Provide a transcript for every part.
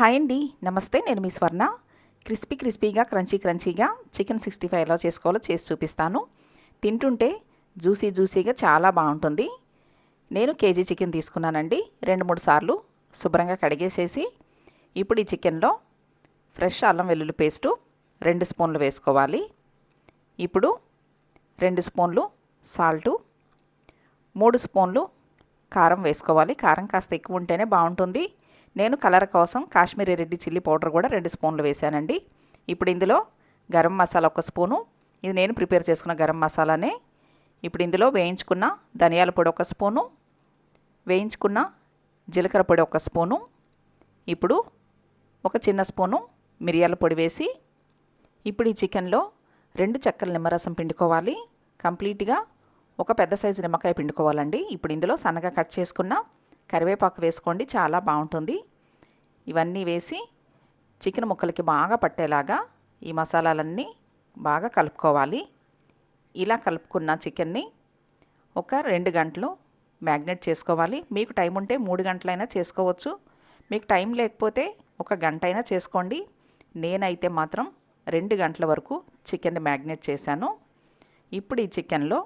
Hi అండి. నమస్తే నేను మీ స్వర్ణ. క్రిస్పీ క్రిస్పీగా క్రంచీ క్రంచీగా చికెన్ సిక్స్టీ ఫైవ్ ఎలా చేసుకోవాలో చేసి చూపిస్తాను. తింటుంటే జ్యూసీ జ్యూసీగా చాలా బాగుంటుంది. నేను కేజీ చికెన్ తీసుకున్నానండి. రెండు మూడు సార్లు శుభ్రంగా కడిగేసేసి ఇప్పుడు ఈ చికెన్లో ఫ్రెష్ అల్లం వెల్లుల్లి పేస్టు రెండు స్పూన్లు వేసుకోవాలి. ఇప్పుడు రెండు స్పూన్లు సాల్టు మూడు స్పూన్లు కారం వేసుకోవాలి. కారం కాస్త ఎక్కువ ఉంటేనే బాగుంటుంది. నేను కలర్ కోసం కాశ్మీరీ రెడ్డి చిల్లీ పౌడర్ కూడా రెండు స్పూన్లు వేసానండి ఇప్పుడు ఇందులో గరం మసాలా ఒక స్పూను. ఇది నేను ప్రిపేర్ చేసుకున్న గరం మసాలానే. ఇప్పుడు ఇందులో వేయించుకున్న ధనియాల పొడి ఒక స్పూను. వేయించుకున్న జీలకర్ర పొడి ఒక స్పూను. ఇప్పుడు ఒక చిన్న స్పూను మిరియాల పొడి వేసి. ఇప్పుడు ఈ చికెన్లో రెండు చెక్కల నిమ్మరసం పిండుకోవాలి. కంప్లీట్గా ఒక పెద్ద సైజు నిమ్మకాయ పిండుకోవాలండి. ఇప్పుడు ఇందులో సన్నగా కట్ చేసుకున్న కరివేపాకు వేసుకోండి చాలా బాగుంటుంది. ఇవన్నీ వేసి చికెన్ ముక్కలకి బాగా పట్టేలాగా ఈ మసాలాలన్నీ బాగా కలుపుకోవాలి. ఇలా కలుపుకున్న చికెన్ని ఒక రెండు గంటలు మ్యాగ్నేట్ చేసుకోవాలి. మీకు టైం ఉంటే మూడు గంటలైనా చేసుకోవచ్చు. మీకు టైం లేకపోతే ఒక గంట అయినా చేసుకోండి. నేనైతే మాత్రం రెండు గంటల వరకు చికెన్ని మ్యాగ్నేట్ చేశాను. ఇప్పుడు ఈ చికెన్లో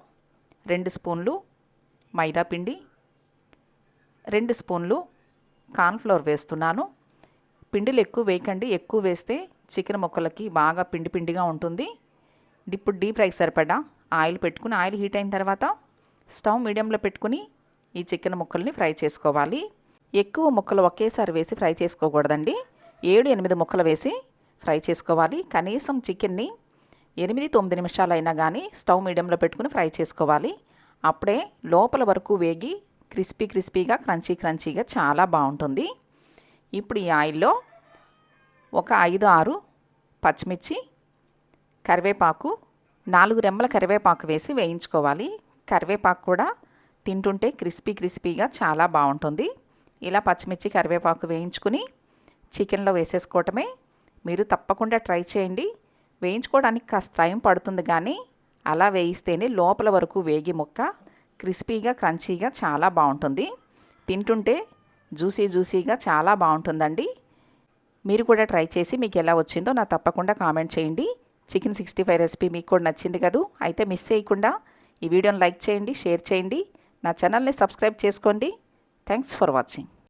రెండు స్పూన్లు మైదా పిండి రెండు స్పూన్లు కార్న్ఫ్లోర్ వేస్తున్నాను. పిండిలు ఎక్కువ వేయకండి. ఎక్కువ వేస్తే చికెన్ ముక్కలకి బాగా పిండి పిండిగా ఉంటుంది. ఇప్పుడు డీప్ ఫ్రైకి సరిపడా ఆయిల్ పెట్టుకుని ఆయిల్ హీట్ అయిన తర్వాత స్టవ్ మీడియంలో పెట్టుకుని ఈ చికెన్ ముక్కల్ని ఫ్రై చేసుకోవాలి. ఎక్కువ ముక్కలు ఒకేసారి వేసి ఫ్రై చేసుకోకూడదండి. ఏడు ఎనిమిది ముక్కలు వేసి ఫ్రై చేసుకోవాలి. కనీసం చికెన్ని ఎనిమిది తొమ్మిది నిమిషాలైనా కానీ స్టవ్ మీడియంలో పెట్టుకుని ఫ్రై చేసుకోవాలి. అప్పుడే లోపల వరకు వేగి క్రిస్పీ క్రిస్పీగా క్రంచీ క్రంచీగా చాలా బాగుంటుంది. ఇప్పుడు ఈ ఆయిల్లో ఒక ఐదు ఆరు పచ్చిమిర్చి కరివేపాకు నాలుగు రెమ్మల కరివేపాకు వేసి వేయించుకోవాలి. కరివేపాకు కూడా తింటుంటే క్రిస్పీ క్రిస్పీగా చాలా బాగుంటుంది. ఇలా పచ్చిమిర్చి కరివేపాకు వేయించుకుని చికెన్లో వేసేసుకోవటమే. మీరు తప్పకుండా ట్రై చేయండి. వేయించుకోవడానికి కాస్త టైం పడుతుంది కానీ అలా వేయిస్తేనే లోపల వరకు వేగి ముక్క క్రిస్పీగా క్రంచీగా చాలా బాగుంటుంది. తింటుంటే జ్యూసీ జ్యూసీగా చాలా బాగుంటుందండి. మీరు కూడా ట్రై చేసి మీకు ఎలా వచ్చిందో నా తప్పకుండా కామెంట్ చేయండి. చికెన్ సిక్స్టీ ఫైవ్ రెసిపీ మీకు కూడా నచ్చింది కదూ? అయితే మిస్ చేయకుండా ఈ వీడియోని లైక్ చేయండి షేర్ చేయండి. నా ఛానల్ని సబ్స్క్రైబ్ చేసుకోండి. Thanks for watching.